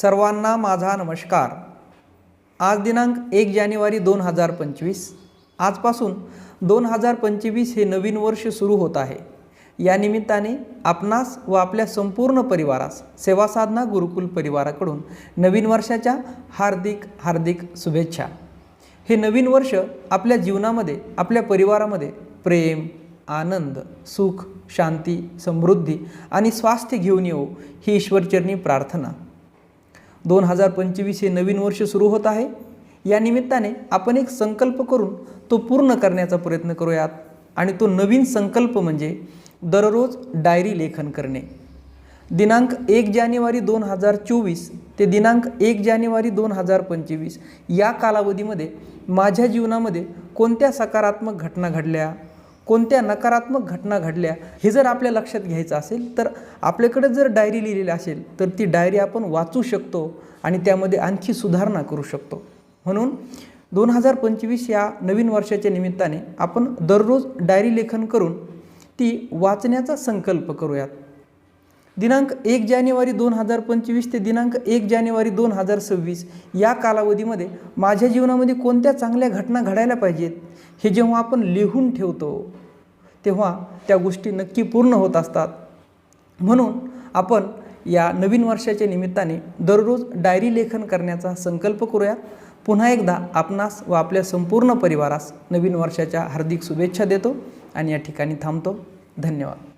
सर्वांना माझा नमस्कार. आज दिनांक एक जानेवारी दोन हजार पंचवीस. आजपासून दोन हजार पंचवीस हे नवीन वर्ष सुरू होत आहे. या निमित्ताने आपणास व आपल्या संपूर्ण परिवारास सेवा साधना गुरुकुल परिवाराकडून नवीन वर्षाच्या हार्दिक हार्दिक शुभेच्छा. हे नवीन वर्ष आपल्या जीवनामध्ये आपल्या परिवारामध्ये प्रेम आनंद सुख शांती समृद्धी आणि स्वास्थ्य घेऊन येऊ ही ईश्वरचरणी प्रार्थना. दोन हजार पंचवीस हे नवीन वर्ष सुरू होत आहे. या निमित्ताने आपण एक संकल्प करून तो पूर्ण करण्याचा प्रयत्न करूयात. आणि तो नवीन संकल्प म्हणजे दररोज डायरी लेखन करणे. दिनांक एक जानेवारी दोन हजार चोवीस ते दिनांक एक जानेवारी दोन हजार पंचवीस या कालावधीमध्ये माझ्या जीवनामध्ये कोणत्या सकारात्मक घटना घडल्या? कोणत्या नकारात्मक घटना घडल्या हे जर आपल्या लक्षात घ्यायचं असेल तर आपल्याकडे जर डायरी लिहिलेली असेल तर ती डायरी आपण वाचू शकतो आणि त्यामध्ये आणखी सुधारणा करू शकतो. म्हणून दोन हजार पंचवीस या नवीन वर्षाच्या निमित्ताने आपण दररोज डायरी लेखन करून ती वाचण्याचा संकल्प करूयात. दिनांक एक जानेवारी दोन हजार पंचवीस ते दिनांक एक जानेवारी दोन हजार सव्वीस या कालावधीमध्ये माझ्या जीवनामध्ये कोणत्या चांगल्या घटना घडायला पाहिजेत हे जेव्हा आपण लिहून ठेवतो तेव्हा त्या गोष्टी नक्की पूर्ण होत असतात. म्हणून आपण या नवीन वर्षाच्या निमित्ताने दररोज डायरी लेखन करण्याचा संकल्प करूया. पुन्हा एकदा आपणास व आपल्या संपूर्ण परिवारास नवीन वर्षाच्या हार्दिक शुभेच्छा देतो आणि या ठिकाणी थांबतो. धन्यवाद.